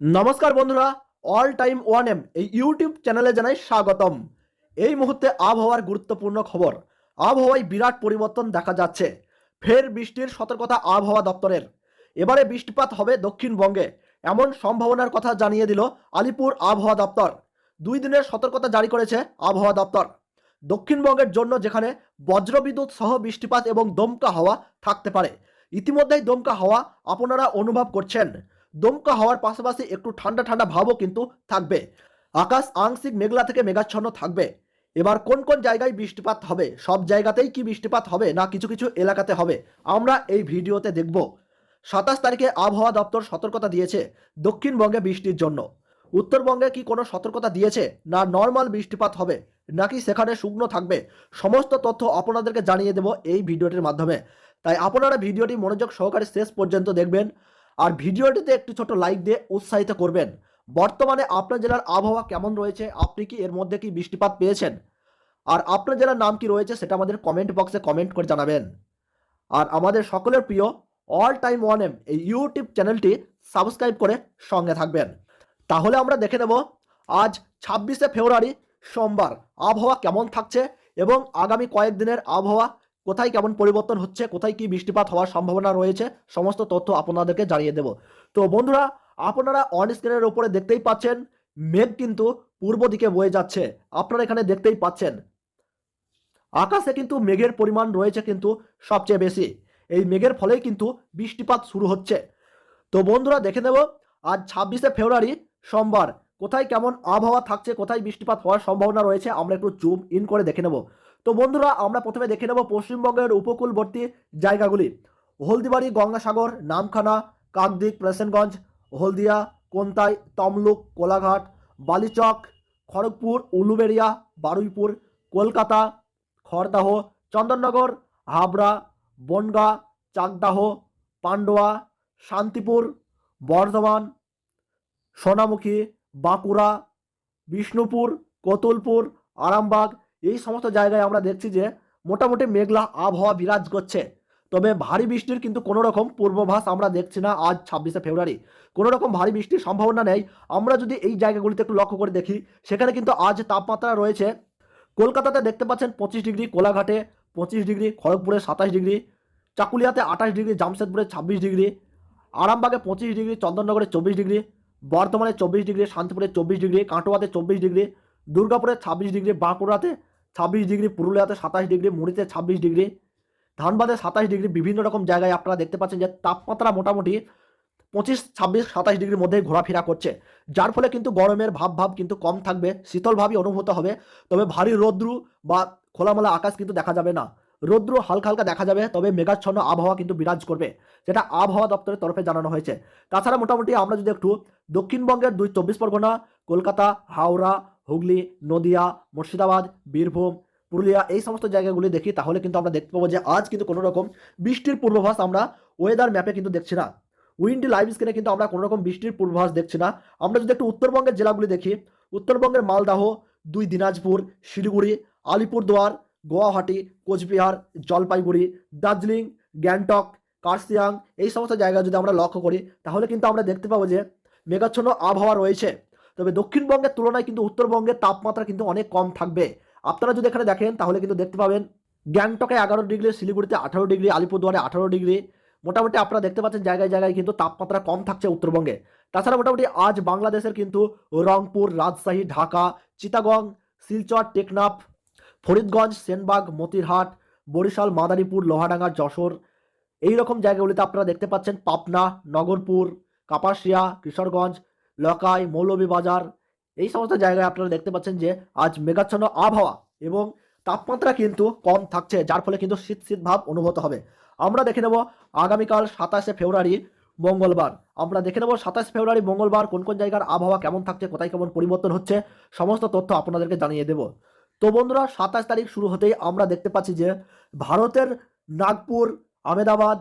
নমস্কার বন্ধুরা all time one M এই ইউটিউব চ্যানেলে জানাই স্বাগতম। এই মুহূর্তে আবহাওয়ার গুরুত্বপূর্ণ খবর। আবহাওয়ায় বিরাট পরিবর্তন দেখা যাচ্ছে। ফের বৃষ্টির সতর্কতা আবহাওয়া দপ্তরের। এবারে বৃষ্টিপাত হবে দক্ষিণবঙ্গে, এমন সম্ভাবনার কথা জানিয়ে দিল আলিপুর আবহাওয়া দপ্তর। দুই দিনের সতর্কতা জারি করেছে আবহাওয়া দপ্তর। দক্ষিণবঙ্গের জন্য যেখানে বজ্রবিদ্যুৎ সহ বৃষ্টিপাত এবং দমকা হাওয়া থাকতে পারে, ইতিমধ্যেই দমকা হাওয়া আপনারা অনুভব করছেন। দমকা হওয়ার পাশাপাশি একটু ঠান্ডা ঠান্ডা ভাবও কিন্তু থাকবে। আকাশ আংশিক মেঘলা থেকে মেঘাচ্ছন্ন থাকবে। এবার কোন কোন জায়গায় বৃষ্টিপাত হবে? সব জায়গাতেই কি বৃষ্টিপাত হবে না কিছু কিছু এলাকাতে হবে? আমরা এই ভিডিওতে দেখব। সাতাশ তারিখে আবহাওয়া দপ্তর সতর্কতা দিয়েছে দক্ষিণবঙ্গে বৃষ্টির জন্য। উত্তরবঙ্গে কি কোনো সতর্কতা দিয়েছে না নর্মাল বৃষ্টিপাত হবে? নাকি সেখানে শুকনো থাকবে? সমস্ত তথ্য আপনাদেরকে জানিয়ে দেব এই ভিডিওটির মাধ্যমে। তাই আপনারা ভিডিওটি মনোযোগ সহকারে শেষ পর্যন্ত দেখবেন। আর ভিডিওটিতে একটি ছোট লাইক দিয়ে উৎসাহিত করবেন। বর্তমানে আপনার জেলার আবহাওয়া কেমন রয়েছে? আপনি কি এর মধ্যে কি বৃষ্টিপাত পেয়েছেন? আর আপনার জেলার নাম কি রয়েছে সেটা আমাদের কমেন্ট বক্সে কমেন্ট করে জানাবেন। আর আমাদের সকলের প্রিয় অল টাইম ওয়ান এম এই ইউটিউব চ্যানেলটি সাবস্ক্রাইব করে সঙ্গে থাকবেন। তাহলে আমরা দেখে নেব আজ ছাব্বিশে ফেব্রুয়ারি সোমবার আবহাওয়া কেমন থাকছে এবং আগামী কয়েকদিনের আবহাওয়া কোথায় কেমন পরিবর্তন হচ্ছে, কোথায় কি বৃষ্টিপাত হওয়ার সম্ভাবনা রয়েছে, সমস্ত তথ্য আপনাদেরকে জানিয়ে দেব। তো বন্ধুরা, আপনারা অন স্ক্রিনের উপরে দেখতেই পাচ্ছেন, মেঘ কিন্তু পূর্ব দিকে বয়ে যাচ্ছে। আপনারা এখানে দেখতেই পাচ্ছেন, আকাশে কিন্তু মেঘের পরিমাণ রয়েছে কিন্তু সবচেয়ে বেশি। এই মেঘের ফলেই কিন্তু বৃষ্টিপাত শুরু হচ্ছে। তো বন্ধুরা, দেখে নেব, আজ ছাব্বিশে ফেব্রুয়ারি, সোমবার, কোথায় কেমন আবহাওয়া থাকছে, কোথায় বৃষ্টিপাত হওয়ার সম্ভাবনা রয়েছে, আমরা একটু জুম ইন করে দেখে নেব। তো বন্ধুরা, আমরা প্রথমে দেখে নেব পশ্চিমবঙ্গের উপকূলবর্তী জায়গাগুলি। হলদিবাড়ি, গঙ্গাসাগর, নামখানা, কাকদ্বীপ, প্রেসেনগঞ্জ, হলদিয়া, কোন্তাই, তমলুক, কোলাঘাট, বালিচক, খড়গপুর, উলুবেড়িয়া, বারুইপুর, কলকাতা, খড়দাহ, চন্দননগর, হাবড়া, বনগাঁ, চাকদাহ, পান্ডুয়া, শান্তিপুর, বর্ধমান, সোনামুখী, বাঁকুড়া, বিষ্ণুপুর, কতুলপুর, আরামবাগ এই সমস্ত জায়গায় আমরা দেখছি যে মোটামুটি মেঘলা আবহাওয়া বিরাজ করছে। তবে ভারী বৃষ্টির কিন্তু কোনো রকম পূর্বাভাস আমরা দেখছি না আজ ছাব্বিশে ফেব্রুয়ারি। কোনো রকম ভারী বৃষ্টির সম্ভাবনা নেই। আমরা যদি এই জায়গাগুলিতে একটু লক্ষ্য করে দেখি, সেখানে কিন্তু আজ তাপমাত্রা রয়েছে কলকাতাতে দেখতে পাচ্ছেন পঁচিশ ডিগ্রি, কোলাঘাটে পঁচিশ ডিগ্রি, খড়গপুরে সাতাশ ডিগ্রি, চাকুলিয়াতে আঠাশ ডিগ্রি, জামশেদপুরে ছাব্বিশ ডিগ্রি, আরামবাগে পঁচিশ ডিগ্রি, চন্দননগরে চব্বিশ ডিগ্রি, বর্ধমানে চব্বিশ ডিগ্রি, শান্তিপুরে চব্বিশ ডিগ্রি, কাটোয়াতে চব্বিশ ডিগ্রি দুর্গাপুরে ছাব্বিশ ডিগ্রি, বাঁকুড়াতে ছাব্বিশ ডিগ্রি, পুরুলিয়াতে সাতাশ ডিগ্রি, মুড়িতে ছাব্বিশ ডিগ্রি, ধানবাদে সাতাশ ডিগ্রি, বিভিন্ন রকম জায়গায় আপনারা দেখতে পাচ্ছেন যে তাপমাত্রা মোটামুটি পঁচিশ, ছাব্বিশ, সাতাশ ডিগ্রির মধ্যে ঘোরাফেরা করছে। যার ফলে কিন্তু গরমের ভাব ভাব কিন্তু কম থাকবে শীতল ভাবই অনুভূত হবে, তবে ভারী রৌদ্রু বা খোলামেলা আকাশ কিন্তু দেখা যাবে না। রৌদ্র হালকা হালকা দেখা যাবে, তবে মেঘাচ্ছন্ন আবহাওয়া কিন্তু বিরাজ করবে, যেটা আবহাওয়া দপ্তরের তরফে জানানো হয়েছে। তাছাড়া মোটামুটি আমরা যদি একটু দক্ষিণবঙ্গের দুই চব্বিশ পরগনা, কলকাতা, হাওড়া হুগলি, নদিয়া, মুর্শিদাবাদ, বীরভূম, পুরুলিয়া এই সমস্ত জায়গাগুলি দেখি, তাহলে কিন্তু আমরা দেখতে পাবো যে আজ কিন্তু কোনো রকম বৃষ্টির পূর্বাভাস আমরা ওয়েদার ম্যাপে কিন্তু দেখছি না। উইন্ডি লাইভ স্ক্রিনে কিন্তু আমরা কোনো রকম বৃষ্টির পূর্বাভাস দেখছি না। আমরা যদি একটু উত্তরবঙ্গের জেলাগুলি দেখি, উত্তরবঙ্গের মালদাহ, দুই দিনাজপুর, শিলিগুড়ি, আলিপুরদুয়ার, গুয়াহাটি, কোচবিহার, জলপাইগুড়ি, দার্জিলিং, গ্যাংটক কার্সিয়াং এই সমস্ত জায়গা যদি আমরা লক্ষ্য করি, তাহলে কিন্তু আমরা দেখতে পাবো যে মেঘাচ্ছন্ন আবহাওয়া রয়েছে। তবে দক্ষিণবঙ্গের তুলনায় কিন্তু উত্তরবঙ্গের তাপমাত্রা কিন্তু অনেক কম থাকবে। আপনারা যদি এখানে দেখেন, তাহলে কিন্তু দেখতে পাবেন গ্যাংটকে এগারো ডিগ্রি, শিলিগুড়িতে আঠারো ডিগ্রি, আলিপুরদুয়ারে আঠারো ডিগ্রি। মোটামুটি আপনারা দেখতে পাচ্ছেন জায়গায় জায়গায় কিন্তু তাপমাত্রা কম থাকছে উত্তরবঙ্গে। তাছাড়া মোটামুটি আজ বাংলাদেশের কিন্তু রংপুর, রাজশাহী, ঢাকা চিতাগং শিলচর, টেকনাফ, ফরিদগঞ্জ, সেনবাগ, মতিরহাট, বরিশাল, মাদারীপুর, লোহাডাঙ্গা, যশোর এই রকম জায়গাগুলিতে আপনারা দেখতে পাচ্ছেন পাবনা, নগরপুর, কাপাসিয়া, কিশোরগঞ্জ লকাই মৌলভীবাজার এই সমস্ত জায়গায় আপনারা দেখতে পাচ্ছেন যে আজ মেঘাচ্ছন্ন আবহাওয়া এবং তাপমাত্রা কিন্তু কম থাকছে, যার ফলে কিন্তু শীত শীত ভাব অনুভূত হবে। আমরা দেখে নেব আগামীকাল সাতাশে ফেব্রুয়ারি, মঙ্গলবার। আমরা দেখে নেব সাতাশ ফেব্রুয়ারি, মঙ্গলবার কোন কোন জায়গার আবহাওয়া কেমন থাকছে, কোথায় কেমন পরিবর্তন হচ্ছে, সমস্ত তথ্য আপনাদেরকে জানিয়ে দেব। তো বন্ধুরা, সাতাশ তারিখ শুরু হতেই আমরা দেখতে পাচ্ছি যে ভারতের নাগপুর আমেদাবাদ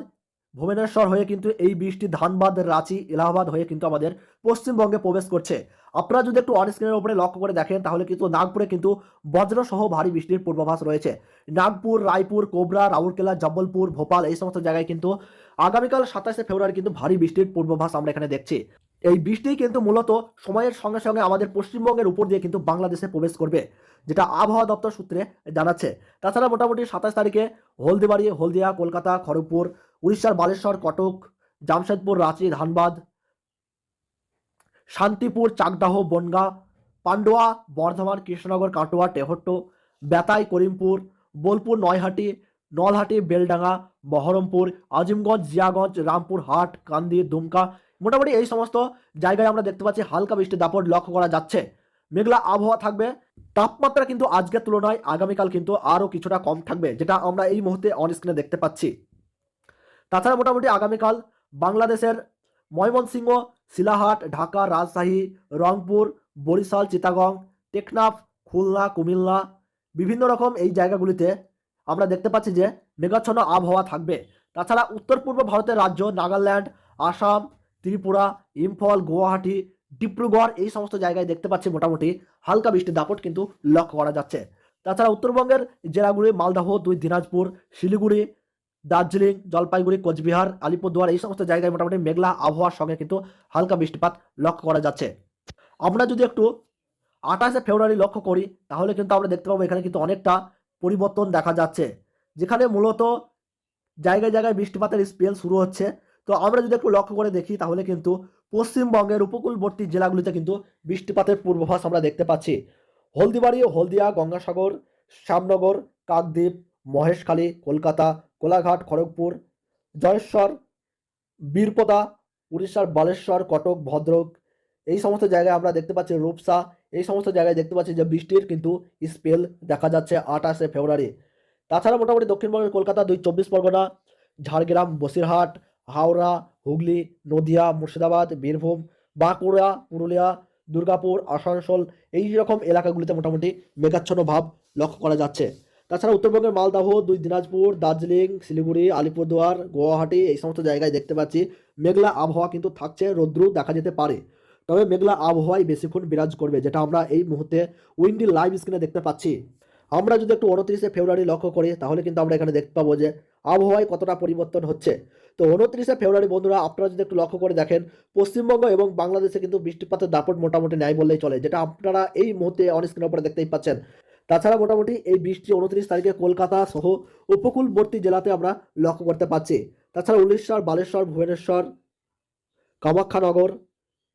ভুবনেশ্বর হয়ে কিন্তু এই বৃষ্টি ধানবাদ, রাঁচি, এলাহাবাদ হয়ে কিন্তু আমাদের পশ্চিমবঙ্গে প্রবেশ করছে। আপনারা যদি একটু অনস্ক্রিনের উপরে লক্ষ্য করে দেখেন, তাহলে কিন্তু নাগপুরে কিন্তু বজ্রসহ ভারী বৃষ্টির পূর্বাভাস রয়েছে। নাগপুর, রায়পুর, কোবরা, রাউরকেলা, জব্বলপুর, ভোপাল এই সমস্ত জায়গায় কিন্তু আগামীকাল সাতাশে ফেব্রুয়ারি কিন্তু ভারী বৃষ্টির পূর্বাভাস আমরা এখানে দেখছি। এই বৃষ্টি কিন্তু মূলত সময়ের সঙ্গে সঙ্গে আমাদের পশ্চিমবঙ্গের উপর দিয়ে কিন্তু বাংলাদেশে প্রবেশ করবে, যেটা আবহাওয়া দপ্তর সূত্রে জানাচ্ছে। তাছাড়া মোটামুটি সাতাশ তারিখে হলদিবাড়ি, হলদিয়া, কলকাতা, খড়গপুর, উড়িষ্যার বালেশ্বর, কটক, জামশেদপুর, রাঁচি, ধানবাদ, শান্তিপুর, চাকদাহ, বনগাঁ, পান্ডুয়া, বর্ধমান, কৃষ্ণনগর, কাটোয়া টেহট্ট বেতাই, করিমপুর, বোলপুর, নয়হাটি, নলহাটি, বেলডাঙ্গা, বহরমপুর, আজিমগঞ্জ, জিয়াগঞ্জ রামপুর হাট কান্দি, দুমকা মোটামুটি এই সমস্ত জায়গায় আমরা দেখতে পাচ্ছি হালকা বৃষ্টির দাপট লক্ষ্য করা যাচ্ছে। মেঘলা আবহাওয়া থাকবে। তাপমাত্রা কিন্তু আজকের তুলনায় আগামীকাল কিন্তু আরও কিছুটা কম থাকবে, যেটা আমরা এই মুহূর্তে অন স্ক্রিনে দেখতে পাচ্ছি। তাছাড়া মোটামুটি আগামীকাল বাংলাদেশের ময়মনসিংহ, শিলাহাট, ঢাকা, রাজশাহী, রংপুর, বরিশাল চিতাগং টেকনাফ, খুলনা, কুমিল্লা বিভিন্ন রকম এই জায়গাগুলিতে আমরা দেখতে পাচ্ছি যে মেঘাচ্ছন্ন আবহাওয়া থাকবে। তাছাড়া উত্তর পূর্ব ভারতের রাজ্য নাগাল্যান্ড, আসাম ত্রিপুরা, ইম্ফল, গুয়াহাটি, ডিব্রুগড় এই সমস্ত জায়গায় দেখতে পাচ্ছি মোটামুটি হালকা বৃষ্টির দাপট কিন্তু লক্ষ্য করা যাচ্ছে। তাছাড়া উত্তরবঙ্গের জেলাগুলি মালদহ, দুই দিনাজপুর, শিলিগুড়ি, দার্জিলিং, জলপাইগুড়ি, কোচবিহার, আলিপুরদুয়ার এই সমস্ত জায়গায় মোটামুটি মেঘলা আবহাওয়ার সঙ্গে কিন্তু হালকা বৃষ্টিপাত লক্ষ্য করা যাচ্ছে। আমরা যদি একটু আঠাশে ফেব্রুয়ারি লক্ষ্য করি, তাহলে কিন্তু আমরা দেখতে পাবো এখানে কিন্তু অনেকটা পরিবর্তন দেখা যাচ্ছে। যেখানে মূলত জায়গায় জায়গায় বৃষ্টিপাতের স্পেল শুরু হচ্ছে। তো আমরা যদি একটু লক্ষ্য করে দেখি, তাহলে কিন্তু পশ্চিমবঙ্গের উপকূলবর্তী জেলাগুলিতে কিন্তু বৃষ্টিপাতের পূর্বাভাস আমরা দেখতে পাচ্ছি। হলদিবাড়ি, হলদিয়া, গঙ্গাসাগর শ্যামনগর কাকদ্বীপ, মহেশখালী, কলকাতা, কোলাঘাট, খড়গপুর জয়েশ্বর বীরপদা, উড়িষ্যার বালেশ্বর, কটক, ভদ্রক, এই সমস্ত জায়গায় আমরা দেখতে পাচ্ছি রূপসা। এই সমস্ত জায়গায় দেখতে পাচ্ছি যে বৃষ্টির কিন্তু স্পেল দেখা যাচ্ছে আঠাশে ফেব্রুয়ারি। তাছাড়া মোটামুটি দক্ষিণবঙ্গের কলকাতা দুই চব্বিশ পরগনা, ঝাড়গ্রাম, বসিরহাট হাওড়া, হুগলি, নদিয়া, মুর্শিদাবাদ, বীরভূম, বাঁকুড়া, পুরুলিয়া, দুর্গাপুর, আসানসোল এই রকম এলাকাগুলিতে মোটামুটি মেঘাচ্ছন্ন ভাব লক্ষ্য করা যাচ্ছে। তাছাড়া উত্তরবঙ্গের মালদাহ, দুই দিনাজপুর, দার্জিলিং, শিলিগুড়ি, আলিপুরদুয়ার, গুয়াহাটি এই সমস্ত জায়গায় দেখতে পাচ্ছি মেঘলা আবহাওয়া কিন্তু থাকছে, রৌদ্রু দেখা যেতে পারে। তবে মেঘলা আবহাওয়াই বেশিক্ষণ বিরাজ করবে, যেটা আমরা এই মুহূর্তে উইন্ডি লাইভ স্ক্রিনে দেখতে পাচ্ছি। আমরা যদি একটু উনত্রিশে ফেব্রুয়ারি লক্ষ্য করি, তাহলে কিন্তু আমরা এখানে দেখতে পাবো যে আবহাওয়ায় কতটা পরিবর্তন হচ্ছে। তো উনত্রিশে ফেব্রুয়ারি, বন্ধুরা, আপনারা যদি একটু লক্ষ্য করে দেখেন, পশ্চিমবঙ্গ এবং বাংলাদেশে কিন্তু বৃষ্টিপাতের দাপট মোটামুটি ন্যায় বললেই চলে, যেটা আপনারা এই মুহূর্তে অন স্ক্রিনের উপরে দেখতেই পাচ্ছেন। তাছাড়া মোটামুটি এই বৃষ্টি উনত্রিশ তারিখে কলকাতা সহ উপকূলবর্তী জেলাতে আমরা লক্ষ্য করতে পারছি তাছাড়া উড়িষ্যার বালেশ্বর, ভুবনেশ্বর, কামাখ্যানগর,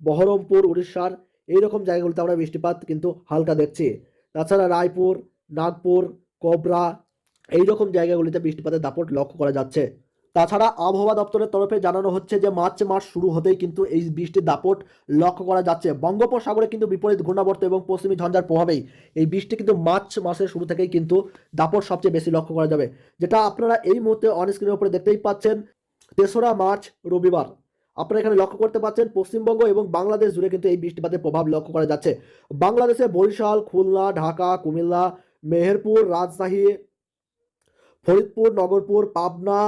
বহরমপুর, উড়িষ্যার এইরকম জায়গাগুলোতে আমরা বৃষ্টিপাত কিন্তু হালকা দেখছি। তাছাড়া রায়পুর, নাগপুর, কোবরা, এইরকম জায়গাগুলিতে বৃষ্টিপাতের দাপট লক্ষ্য করা যাচ্ছে। তাছাড়া আবহাওয়া দপ্তরের তরফে জানানো হচ্ছে যে মার্চ মাস শুরু হতেই কিন্তু এই বৃষ্টির দাপট লক্ষ্য করা যাচ্ছে। বঙ্গোপসাগরে কিন্তু বিপরীত ঘূর্ণাবর্ত এবং পশ্চিমী ঝঞ্ঝার প্রভাবেই এই বৃষ্টি কিন্তু মার্চ মাসের শুরু থেকেই কিন্তু দাপট সবচেয়ে বেশি লক্ষ্য করা যাবে। যেটা আপনারা এই মুহূর্তে অনস্ক্রিনের উপরে দেখতেই পাচ্ছেন, তেসরা মার্চ, রবিবার। আপনারা এখানে লক্ষ্য করতে পাচ্ছেন, পশ্চিমবঙ্গ এবং বাংলাদেশ জুড়ে কিন্তু এই বৃষ্টিপাতের প্রভাব লক্ষ্য করা যাচ্ছে। বাংলাদেশে বরিশাল, খুলনা, ঢাকা, কুমিল্লা, মেহেরপুর, রাজশাহী, ফরিদপুর, নগরপুর, পাবনা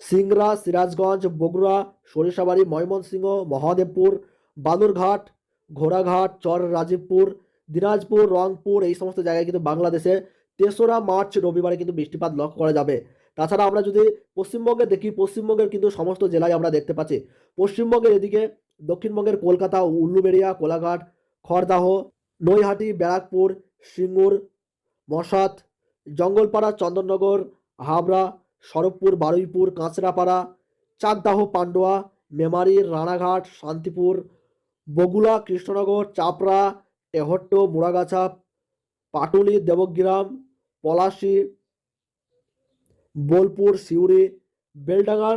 সিংড়া সিরাজগঞ্জ, বগুড়া, সরিষাবাড়ি, ময়মনসিংহ, মহাদেবপুর, বালুরঘাট, ঘোড়াঘাট চর রাজীবপুর দিনাজপুর, রংপুর, এই সমস্ত জায়গায় কিন্তু বাংলাদেশে তেসরা মার্চ রবিবারে কিন্তু বৃষ্টিপাত লক্ষ্য করা যাবে। তাছাড়া আমরা যদি পশ্চিমবঙ্গে দেখি, পশ্চিমবঙ্গের কিন্তু সমস্ত জেলায় আমরা দেখতে পাচ্ছি, পশ্চিমবঙ্গের এদিকে দক্ষিণবঙ্গের কলকাতা, উল্লুবেড়িয়া, কোলাঘাট, খড়দাহ, নৈহাটি, ব্যারাকপুর, সিঙ্গুর, মশাত, জঙ্গলপাড়া, চন্দননগর, হাবড়া সরবপুর, বারুইপুর, কাঁচরাপাড়া, চাকদাহ, পান্ডুয়া, মেমারি, রানাঘাট, শান্তিপুর বগুলা কৃষ্ণনগর, চাপড়া টেহট্ট মুড়াগাছা, পাটুলি, দেবগ্রাম, পলাশি, বোলপুর, সিউড়ি বেলডাঙ্গা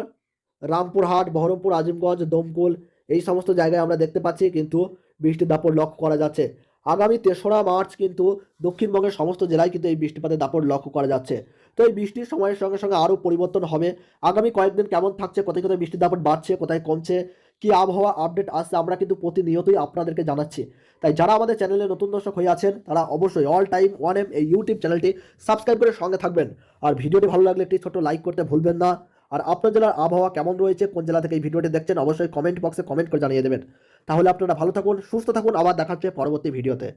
রামপুরহাট, বহরমপুর, আজিমগঞ্জ, দমকুল, এই সমস্ত জায়গায় আমরা দেখতে পাচ্ছি কিন্তু বৃষ্টির দাপট লক্ষ্য করা যাচ্ছে। আগামী তেসরা মার্চ কিন্তু দক্ষিণবঙ্গের সমস্ত জেলায় কিন্তু এই বৃষ্টিপাতের দাপট লক্ষ্য করা যাচ্ছে। তো এই বৃষ্টির সময়ের সঙ্গে সঙ্গে আরও পরিবর্তন হবে। আগামী কয়েকদিন কেমন থাকছে, কোথায় কোথায় বৃষ্টির দাপট বাড়ছে, কোথায় কমছে, কি আবহাওয়া আপডেট আসছে আমরা কিন্তু প্রতিনিয়তই আপনাদেরকে জানাচ্ছি। তাই যারা আমাদের চ্যানেলে নতুন দর্শক হয়ে আছেন, তারা অবশ্যই অল টাইম ওয়ান এম এই ইউটিউব চ্যানেলটি সাবস্ক্রাইব করে সঙ্গে থাকবেন। আর ভিডিওটি ভালো লাগলে একটি ছোট লাইক করতে ভুলবেন না। আর আপনার জেলার আবহাওয়া কেমন রয়েছে, কোন জেলা থেকে এই ভিডিওটি দেখছেন, অবশ্যই কমেন্ট বক্সে কমেন্ট করে জানিয়ে দেবেন। তাহলে আপনারা ভালো থাকুন, সুস্থ থাকুন, আবার দেখাচ্ছে পরবর্তী ভিডিওতে।